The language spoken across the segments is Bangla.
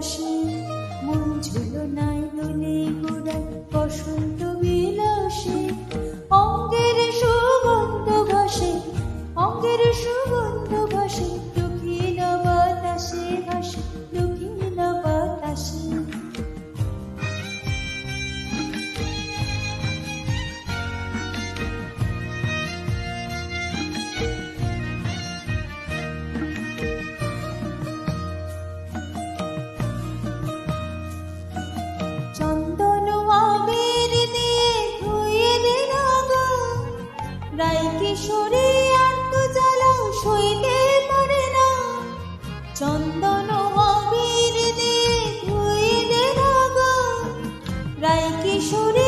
是 কিশোরী সইতে পারে না। চন্দন আবির দে রায় কিশোরী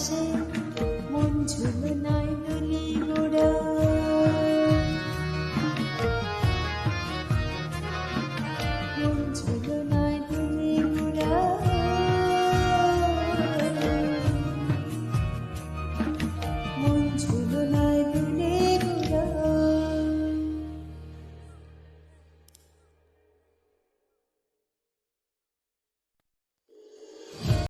say